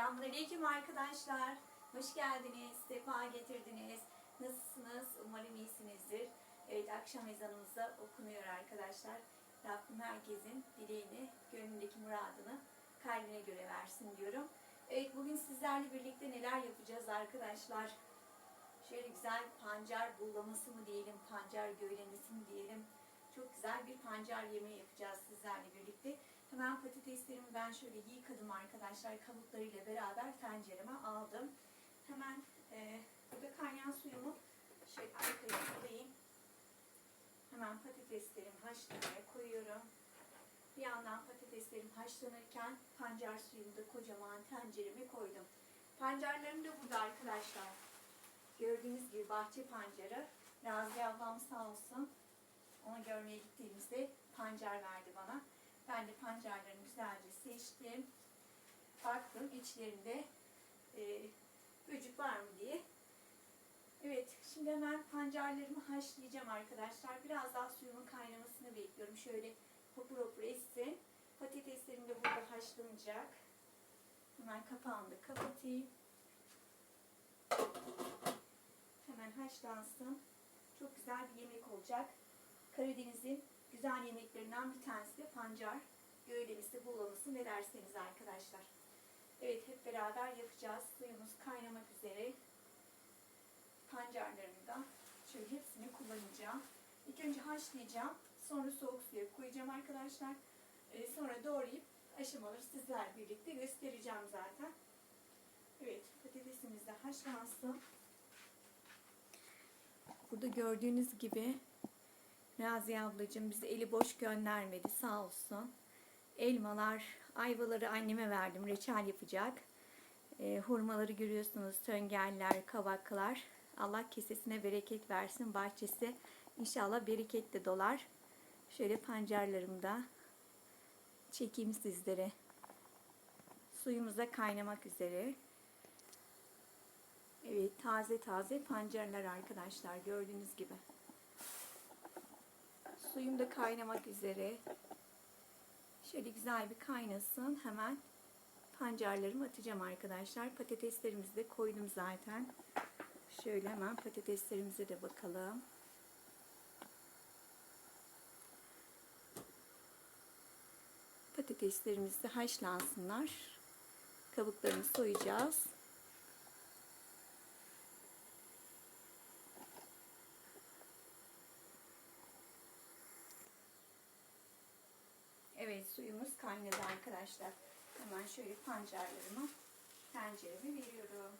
Selamünaleyküm arkadaşlar. Hoş geldiniz, sefa getirdiniz. Nasılsınız? Umarım iyisinizdir. Evet, akşam ezanımızda okunuyor arkadaşlar. Rabbim herkesin dileğini, gönlündeki muradını kalbine göre versin diyorum. Evet, bugün sizlerle birlikte neler yapacağız arkadaşlar? Şöyle güzel pancar bullaması mı diyelim, pancar göylemesi mi diyelim. Çok güzel bir pancar yemeği yapacağız sizlerle birlikte. Hemen patateslerimi ben şöyle yıkadım arkadaşlar. Kabuklarıyla beraber tencereme aldım. Hemen e, burada kaynayan suyumu şöyle arkaya alayım. Hemen patateslerimi haşlamaya koyuyorum. Bir yandan patateslerim haşlanırken pancar suyumu da kocaman tencereme koydum. Pancarlarım da burada arkadaşlar. Gördüğünüz gibi bahçe pancarı. Razi ablam sağ olsun. Onu görmeye gittiğimizde pancar verdi bana. Ben de pancarlarını güzelce seçtim. Baktım içlerinde e, böcük var mı diye. Evet, şimdi hemen pancarlarımı haşlayacağım arkadaşlar. Biraz daha suyumun kaynamasını bekliyorum. Şöyle hopur hopur essin. Patateslerim de burada haşlanacak. Hemen kapağını da kapatayım. Hemen haşlansın. Çok güzel bir yemek olacak. Karadeniz'in güzel yemeklerinden bir tanesi de pancar. Göylemesi, buğulaması ne derseniz arkadaşlar. Evet hep beraber yapacağız. Suyumuz kaynamak üzere. Pancarlarımı da şöyle hepsini kullanacağım. İlk önce haşlayacağım. Sonra soğuk suya koyacağım arkadaşlar. Ee, sonra doğrayıp aşamaları sizlerle birlikte göstereceğim zaten. Evet patatesimiz de haşlansın. Burada gördüğünüz gibi Raziye ablacığım bizi eli boş göndermedi sağ olsun. Elmalar, ayvaları anneme verdim. Reçel yapacak. E, hurmaları görüyorsunuz. Töngeller, kavaklar. Allah kesesine bereket versin. Bahçesi inşallah bereketle dolar. Şöyle pancarlarımı da çekeyim sizlere. Suyumuz kaynamak üzere. Evet taze taze pancarlar arkadaşlar gördüğünüz gibi. Suyum da kaynamak üzere. Şöyle güzel bir kaynasın. Hemen pancarlarımı atacağım arkadaşlar. Patateslerimizi de koydum zaten. Şöyle hemen patateslerimize de bakalım. Patateslerimiz de haşlansınlar. Kabuklarını soyacağız. Evet suyumuz kaynadı arkadaşlar. Hemen şöyle pancarlarımı tencereme veriyorum.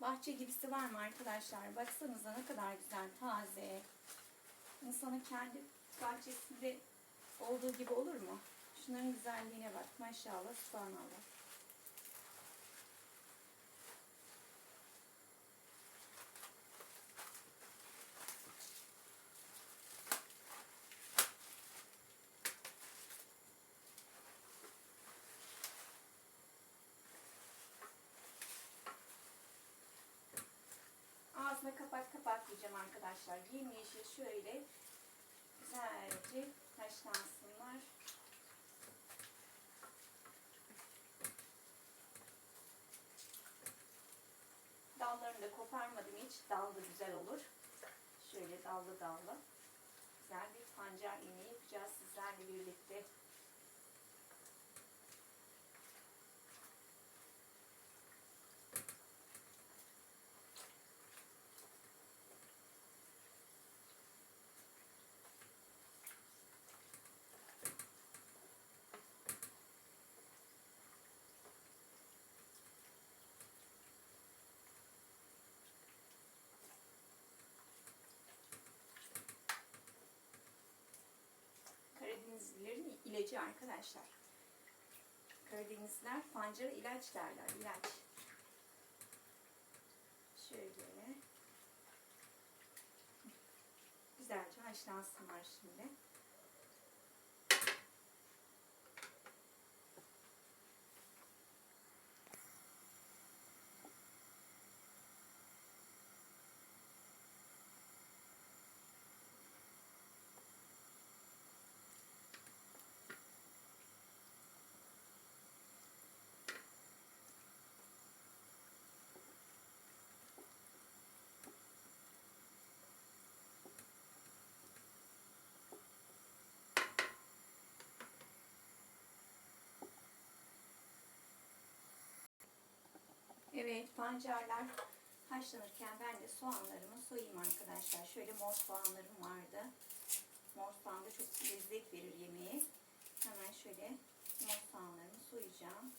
Bahçe gibisi var mı arkadaşlar? Baksanıza ne kadar güzel, taze. İnsanın kendi bahçesinde olduğu gibi olur mu? Şunların güzelliğine bak. Maşallah, subhanallah. Ağzına kapak kapatmayacağım arkadaşlar. Yemyeşil şöyle güzelce haşlansınlar. Dallarını da koparmadım hiç. Dallı güzel olur. Şöyle dallı dallı. Güzel bir pancar yemeği yapacağız sizlerle birlikte. Karadenizlilerin ilacı arkadaşlar. Karadenizliler pancara ilaç derler, ilaç. Şöyle. Güzelce haşlansınlar şimdi. Pancarlar haşlanırken ben de soğanlarımı soyayım arkadaşlar. Şöyle mor soğanlarım vardı. Mor soğan da çok lezzet verir yemeğe. Hemen şöyle mor soğanlarımı soyacağım.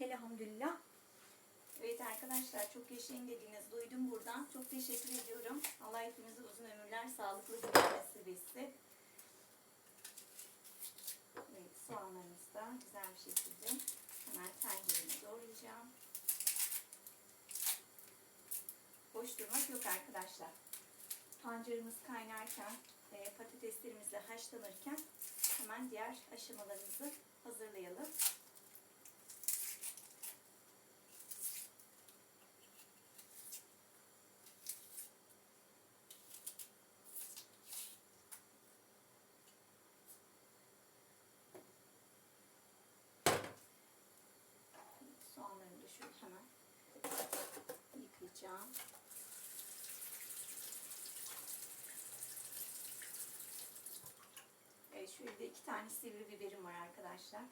Elhamdülillah. Evet arkadaşlar çok yaşayın dediğiniz duydum buradan. Çok teşekkür ediyorum. Allah hepimize uzun ömürler, sağlıklı günler nasip etsin. Evet soğanlarımızı da güzel bir şekilde hemen tencereme doğrayacağım. Boş durmak yok arkadaşlar. Pancarımız kaynarken, patateslerimiz de haşlanırken hemen diğer aşamalarımızı hazırlayalım. Soğanlarımı da şöyle hemen yıkayacağım. Evet şöyle iki tane sivri biberim var arkadaşlar.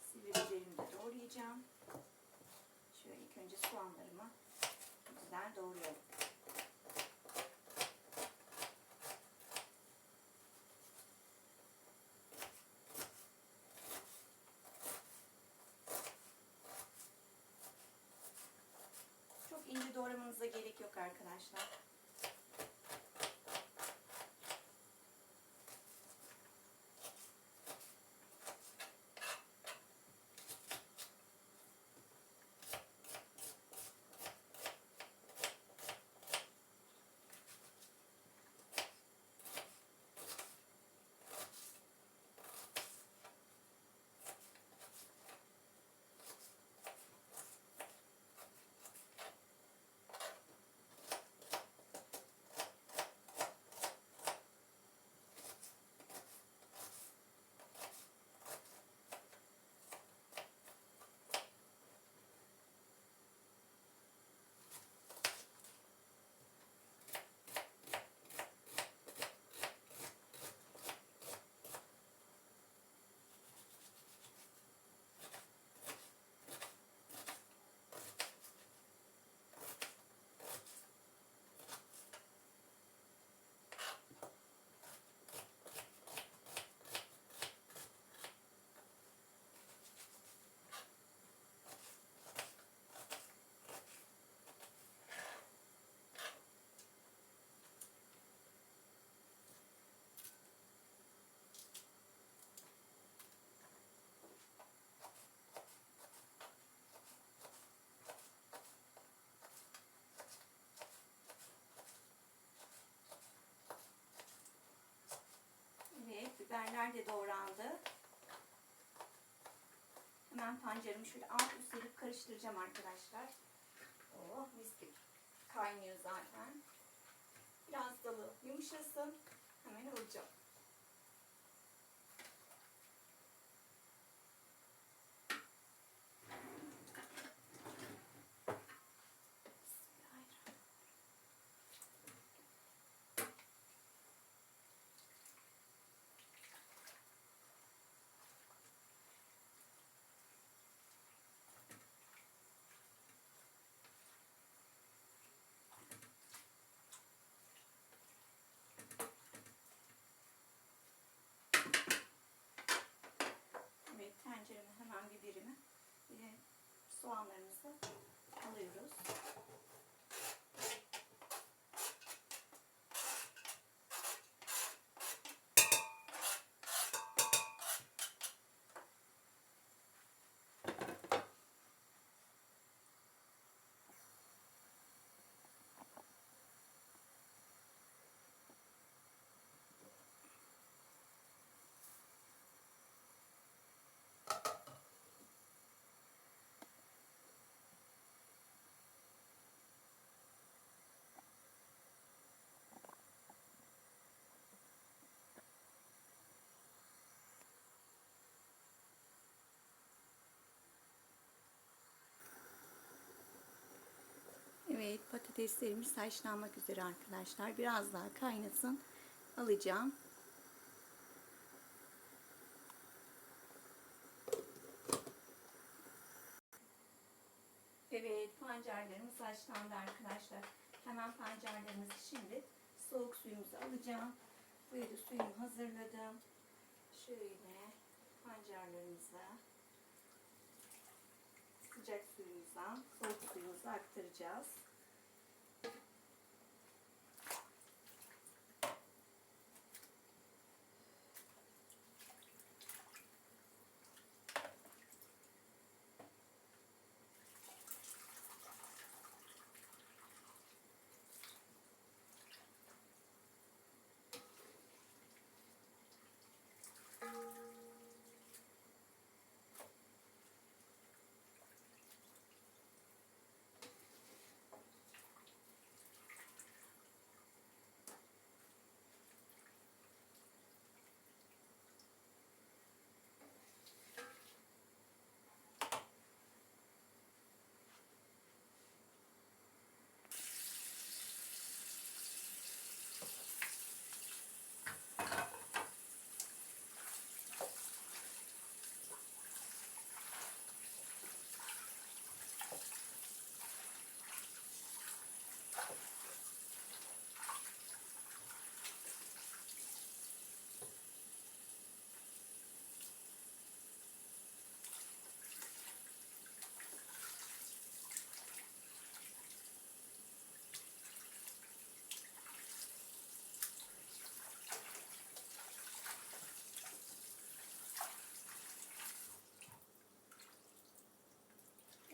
Sivri biberimi de doğrayacağım. Şöyle ilk önce soğanlarımı güzel doğruyorum. Çok ince doğramanıza gerek yok arkadaşlar. Evet, biberler de doğrandı. Hemen pancarımı şöyle alt üst edip karıştıracağım arkadaşlar. Oh, mis gibi kaynıyor zaten. Biraz dalı yumuşasın. Hemen alacağım. Bismillahirrahmanirrahim. Evet, tencereme hemen biberimi ve soğanlarımızı alıyoruz. Evet patateslerimiz haşlanmak üzere arkadaşlar. Biraz daha kaynasın. Alacağım. Evet pancarlarımız haşlandı arkadaşlar. Hemen pancarlarımızı şimdi soğuk suyumuza alacağım. Böyle suyumu hazırladım. Şöyle pancarlarımıza sıcak suyumuzdan soğuk suyumuza aktaracağız.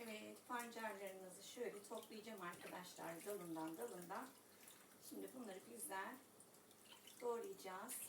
Evet, şöyle toplayacağım arkadaşlar dalından dalından. Şimdi bunları güzel doğrayacağız.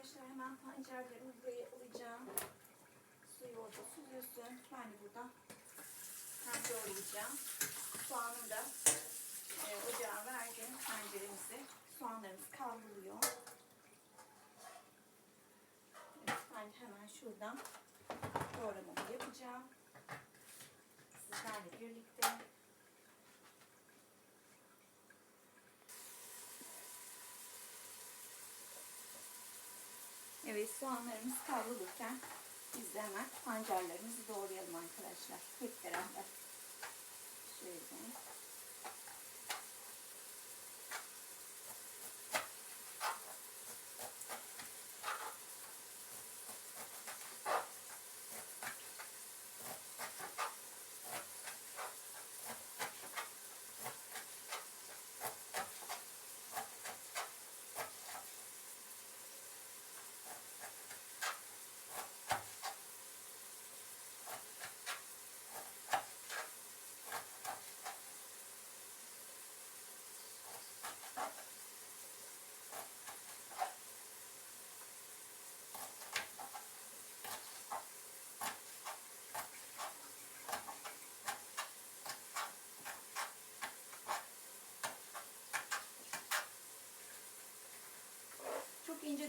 Arkadaşlar hemen pancarlarımı buraya alacağım. Suyu orada süzülsün. Ben de burada hem doğrayacağım. Soğanı da e, ocağa verdim tenceremizi. Soğanlarımız kavruluyor. Evet, ben hemen şuradan doğramamı yapacağım. Sizlerle birlikte. Evet soğanlarımız kavrulurken biz de hemen pancarlarımızı doğrayalım arkadaşlar. Hep beraber. Şöyle.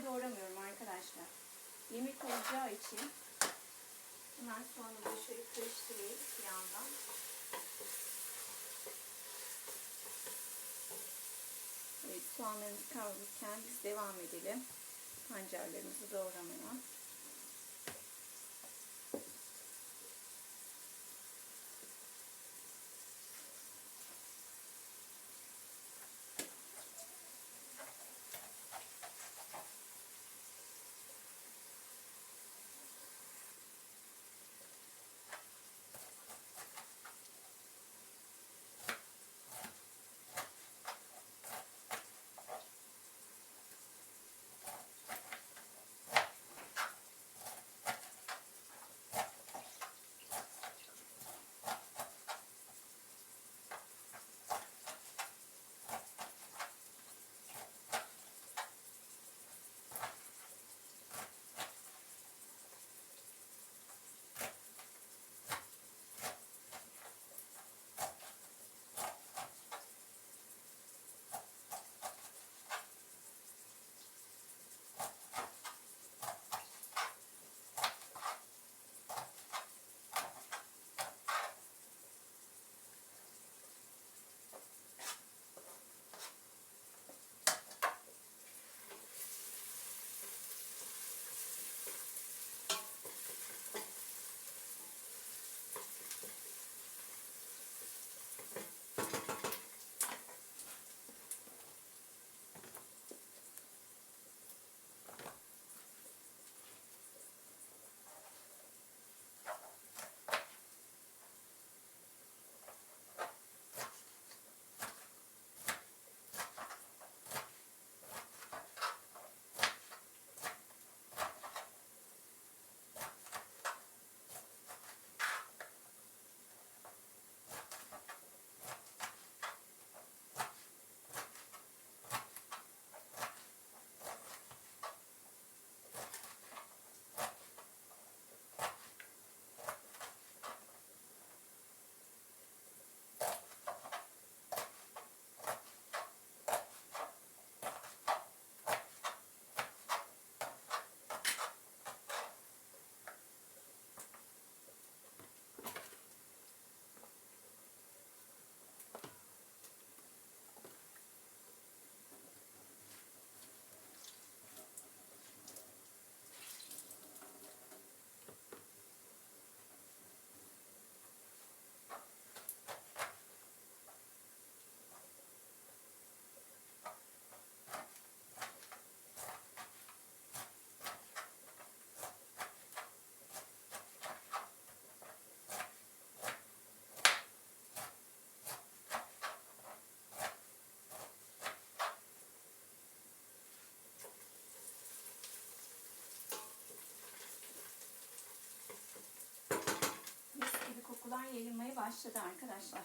Doğramıyorum arkadaşlar. Yemek olacağı için hemen soğanı da şöyle karıştırayım bir yandan. Evet, soğanlarımız kavrulurken biz devam edelim. Pancarlarımızı doğramaya. Kokular yayılmaya başladı arkadaşlar.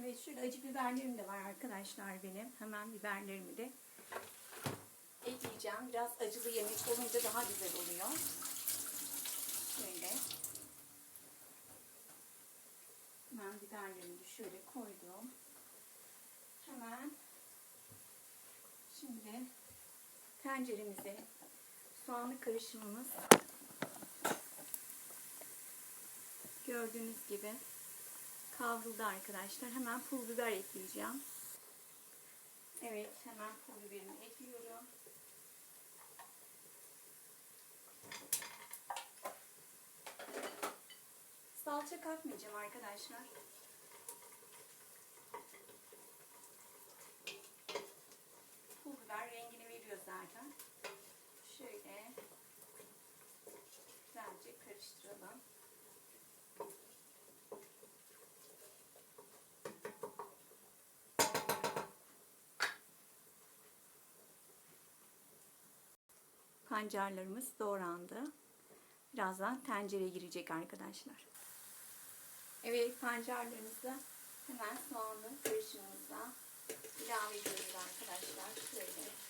Evet şöyle acı biberlerim de var arkadaşlar benim. Hemen biberlerimi de ekleyeceğim. Biraz acılı yemek olunca daha güzel oluyor. Şöyle. Hemen biberlerimi de şöyle koydum. Hemen şimdi tenceremize soğanlı karışımımız gördüğünüz gibi kavruldu arkadaşlar. Hemen pul biber ekleyeceğim. Evet hemen pul biberimi ekliyorum. Salça katmayacağım arkadaşlar. Pul biber rengini veriyor zaten. Şöyle güzelce karıştıralım. Pancarlarımız doğrandı. Birazdan tencereye girecek arkadaşlar. Evet pancarlarımızı hemen soğanlı karışımımıza ilave ediyoruz arkadaşlar. Şöyle.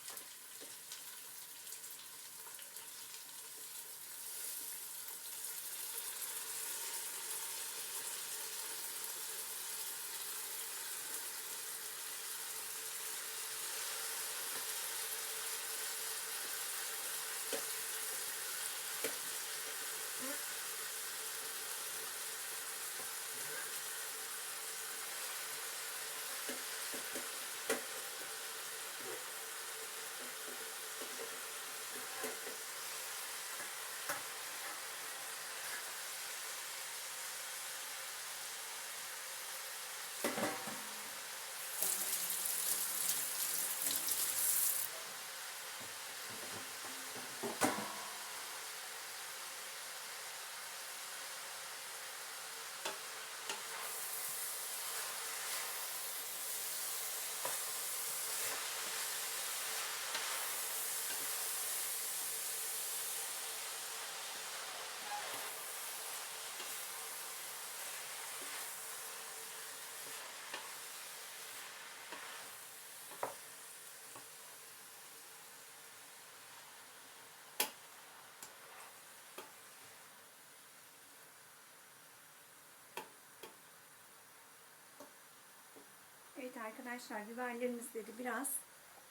Arkadaşlar biberlerimiz dedi biraz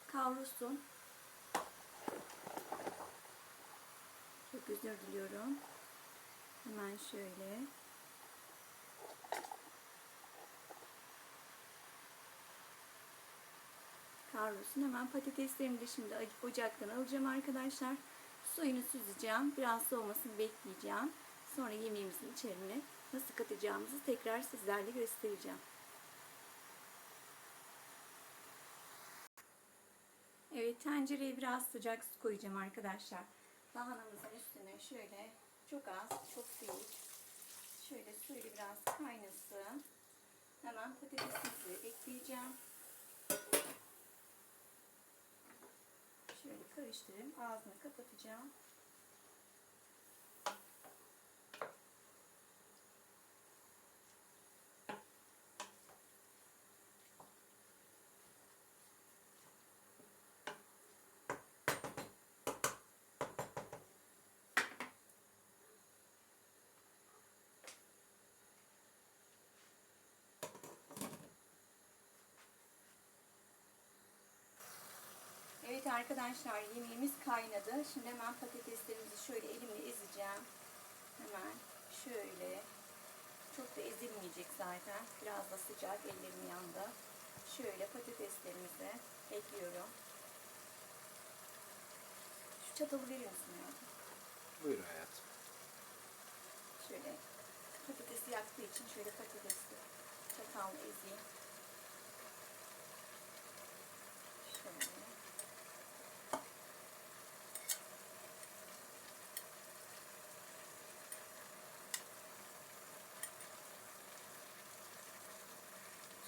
kavrulsun. Çok özür diliyorum. Hemen şöyle. Kavrulsun. Hemen patateslerimi de şimdi ocaktan alacağım arkadaşlar. Suyunu süzeceğim. Biraz soğumasını bekleyeceğim. Sonra yemeğimizin içerisine nasıl katacağımızı tekrar sizlerle göstereceğim. Tencereye biraz sıcak su koyacağım arkadaşlar. Lahanamızın üstüne şöyle çok az, çok değil. Şöyle suyla biraz kaynasın. Hemen patatesimizi ekleyeceğim. Şöyle karıştırayım. Ağzını kapatacağım. Evet arkadaşlar yemeğimiz kaynadı. Şimdi hemen patateslerimizi şöyle elimle ezeceğim. Hemen şöyle. Çok da ezilmeyecek zaten. Biraz da sıcak ellerim yandı. Şöyle patateslerimizi ekliyorum. Şu çatalı verir misin hayatım? Buyur hayatım. Şöyle patatesi yaktığı için şöyle patatesi çatalla ezeyim. Şöyle.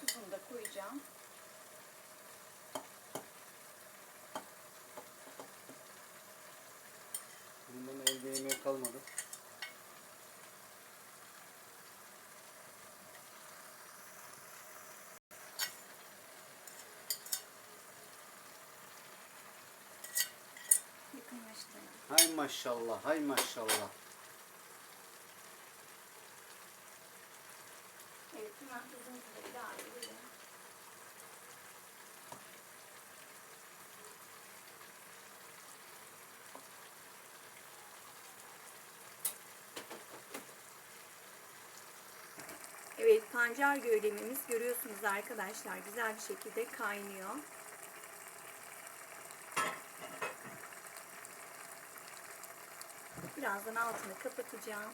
Tuzunu da koyacağım. Yemeği kalmadı. Hay maşallah, hay maşallah. Evet hemen tuzumuzu da ilave edelim. Evet pancar gövlemimiz görüyorsunuz arkadaşlar güzel bir şekilde kaynıyor. Birazdan altını kapatacağım.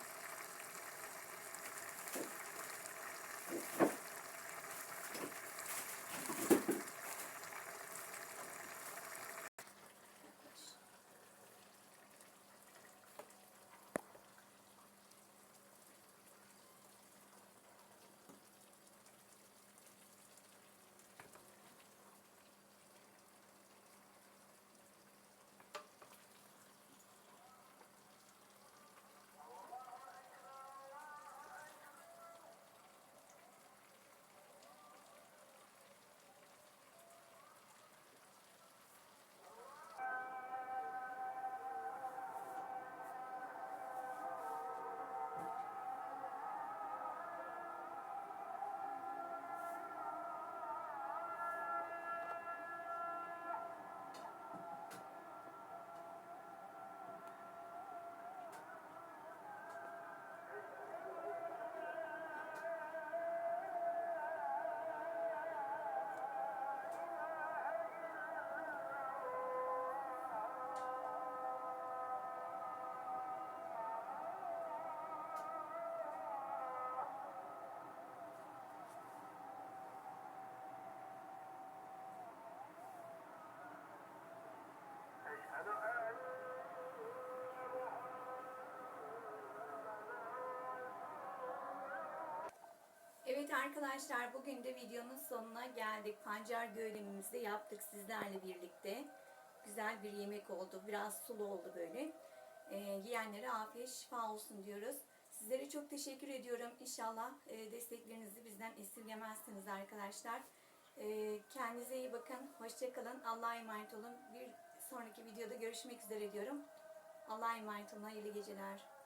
Evet arkadaşlar bugün de videonun sonuna geldik. Pancar gövlemimizi yaptık sizlerle birlikte. Güzel bir yemek oldu. Biraz sulu oldu böyle. Ee, yiyenlere afiyet şifa olsun diyoruz. Sizlere çok teşekkür ediyorum. İnşallah e, desteklerinizi bizden esirgemezsiniz arkadaşlar. Ee, kendinize iyi bakın. Hoşçakalın. Allah'a emanet olun. Bir sonraki videoda görüşmek üzere diyorum. Allah'a emanet olun. Hayırlı geceler.